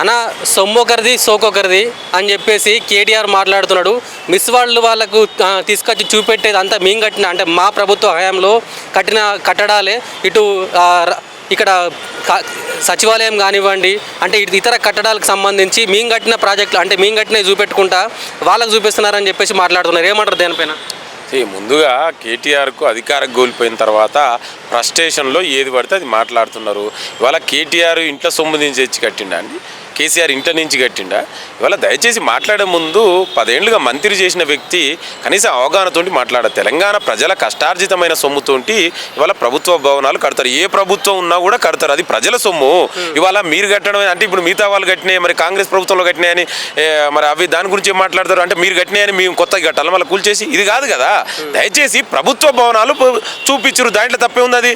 అన్న సొమ్మొకరిది సోకొకరిది అని చెప్పేసి కేటీఆర్ మాట్లాడుతున్నాడు. మిస్ వాళ్ళు వాళ్ళకు తీసుకొచ్చి చూపెట్టేది అంతా మేము కట్టిన అంటే మా ప్రభుత్వ హయాంలో కట్టిన కట్టడాలే. ఇటు ఇక్కడ సచివాలయం కానివ్వండి అంటే ఇటు ఇతర కట్టడాలకు సంబంధించి మేము కట్టిన ప్రాజెక్టులు అంటే మేము కట్టినవి చూపెట్టుకుంటా వాళ్ళకు చూపిస్తున్నారని చెప్పేసి మాట్లాడుతున్నారు. ఏమంటారు దేనిపైన? ముందుగా కేటీఆర్కు అధికారం కోల్పోయిన తర్వాత ఫ్రస్ట్రేషన్లో ఏది పడితే అది మాట్లాడుతున్నారు. ఇవాళ కేటీఆర్ ఇంట్లో సొమ్ము దించి తెచ్చి కట్టిండండి కేసీఆర్ ఇంటి నుంచి కట్టిండా? ఇవాళ దయచేసి మాట్లాడే ముందు పదేళ్ళుగా మంత్రి చేసిన వ్యక్తి కనీసం అవగాహనతోటి మాట్లాడ తెలంగాణ ప్రజల కష్టార్జితమైన సొమ్ముతోటి ఇవాళ ప్రభుత్వ భవనాలు కడతారు. ఏ ప్రభుత్వం ఉన్నా కూడా కడతారు. అది ప్రజల సొమ్ము. ఇవాళ మీరు కట్టడం అంటే ఇప్పుడు మిగతా వాళ్ళు కట్టినాయి మరి కాంగ్రెస్ ప్రభుత్వంలో కట్టినాయని మరి అవి దాని గురించి ఏం మాట్లాడతారు? అంటే మీరు కట్టినాయని మేము కొత్తగా కట్టాలి మళ్ళీ కూల్చేసి ఇది కాదు కదా. దయచేసి ప్రభుత్వ భవనాలు చూపించరు. దాంట్లో తప్పే ఉంది అది.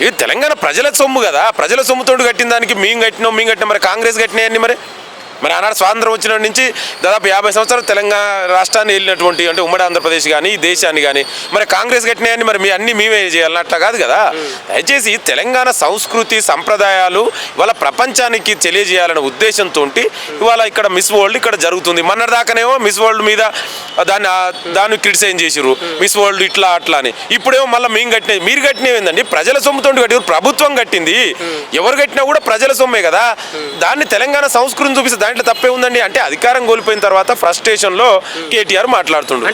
ఇది తెలంగాణ ప్రజల సొమ్ము కదా. ప్రజల సొమ్ముతోటి కట్టిన దానికి మేము కట్టినాం మేము కట్టినాం. మరి కాంగ్రెస్ కట్టినాయని మరి? మరి ఆనాడు స్వాతంత్రం వచ్చిన నుంచి దాదాపు యాభై సంవత్సరాలు తెలంగాణ రాష్ట్రాన్ని వెళ్ళినటువంటి అంటే ఉమ్మడి ఆంధ్రప్రదేశ్ కానీ ఈ దేశాన్ని కానీ మరి కాంగ్రెస్ కట్టినాయని మరి మీ అన్ని మేమే చేయాలన్నట్టు కాదు కదా? దయచేసి తెలంగాణ సంస్కృతి సంప్రదాయాలు ఇవాళ ప్రపంచానికి తెలియజేయాలనే ఉద్దేశంతో ఇవాళ ఇక్కడ మిస్ వరల్డ్ ఇక్కడ జరుగుతుంది. మొన్నటిదాకానేమో మిస్ వరల్డ్ మీద దాన్ని దాన్ని క్రిటిసైజ్ చేసిరు మిస్ వరల్డ్ ఇట్లా అట్లా అని. ఇప్పుడేమో మళ్ళీ మేము కట్టినవి మీరు కట్టినవి ఏందండి? ప్రజల సొమ్ముతో కట్టారు ప్రభుత్వం కట్టింది. ఎవరు కట్టినా కూడా ప్రజల సొమ్మే కదా? దాన్ని తెలంగాణ సంస్కృతిని చూపిస్తే దాంట్లో తప్పే ఉందండి. అంటే అధికారం కోల్పోయిన తర్వాత ఫ్రస్ట్రేషన్లో కేటీఆర్ మాట్లాడుతుండ్రు